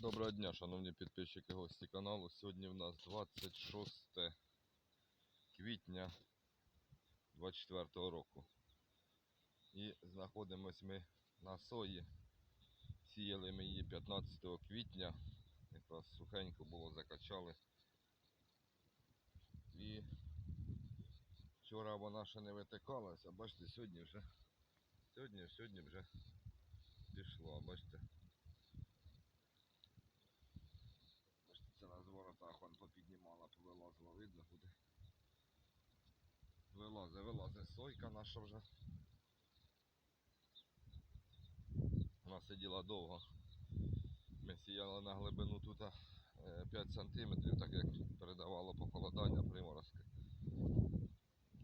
Доброго дня, шановні підписчики гості каналу. Сьогодні в нас 26 квітня 24 року. І знаходимось ми на сої. Сіяли ми її 15 квітня. Якраз сухенько було, закачали. І вчора вона ще не витикалася, бачите, сьогодні вже сьогодні, сьогодні вже пішла, бачите. Бачите, це зворотах вон попіднімала, повилазила, видно буде. Вилазе, вилазе сойка наша вже. Вона сиділа довго. Ми сіяли на глибину тут е, 5 см, так як передавало похолодання приморозки.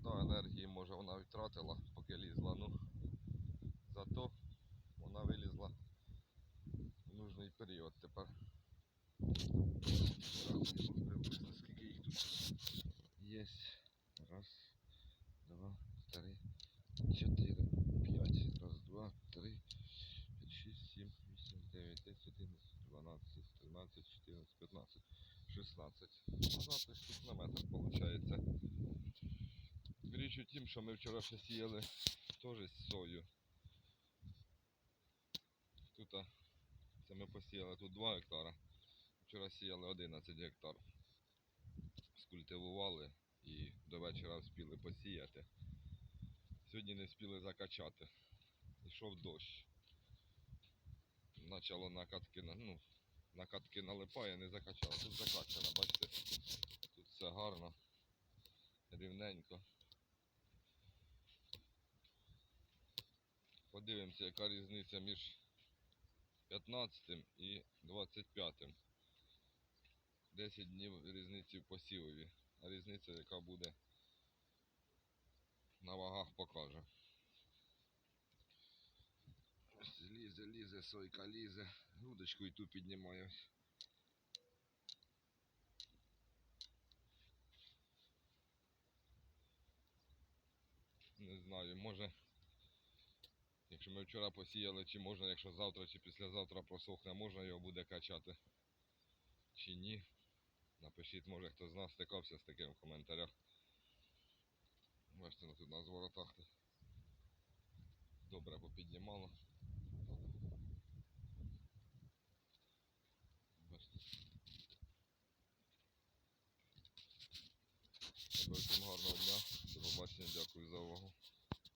Та енергії може вона втратила, поки лізла. Ну, зато вона вилізла в нужний період тепер. Рахуємо скільки їх тут є. Раз, два, три, чотири, п'ять. Раз, два, три, шість, сім, вісім, дев'ять, десять, одинадцять, дванадцять, тринадцять, чотирнадцять, п'ятнадцять, шістнадцять. 16 штук на метр виходить. Річ у тім, що ми вчора ще сіяли теж сою. Тут це ми посіяли тут 2 гектара. Вчора сіяли 11 гектар. Скультивували і до вечора вспіли посіяти. Сьогодні не вспіли закачати. Йшов дощ. Начало накатки, ну, накатки налипає, не закачало. Тут закачано, бачите, тут все гарно, рівненько. Подивимося, яка різниця між 15 і 25. 10 днів різниці в посівові. А різниця, яка буде на вагах покаже. Ось Лізе, лізе, сойка лізе. Грудочку і ту піднімає. Не знаю, може. Якщо ми вчора посіяли, чи можна, якщо завтра чи післязавтра просохне, можна його буде качати чи ні. Напишіть, може хто з нас стикався з таким в коментарях. Бачите, тут на зворотах добре попіднімало.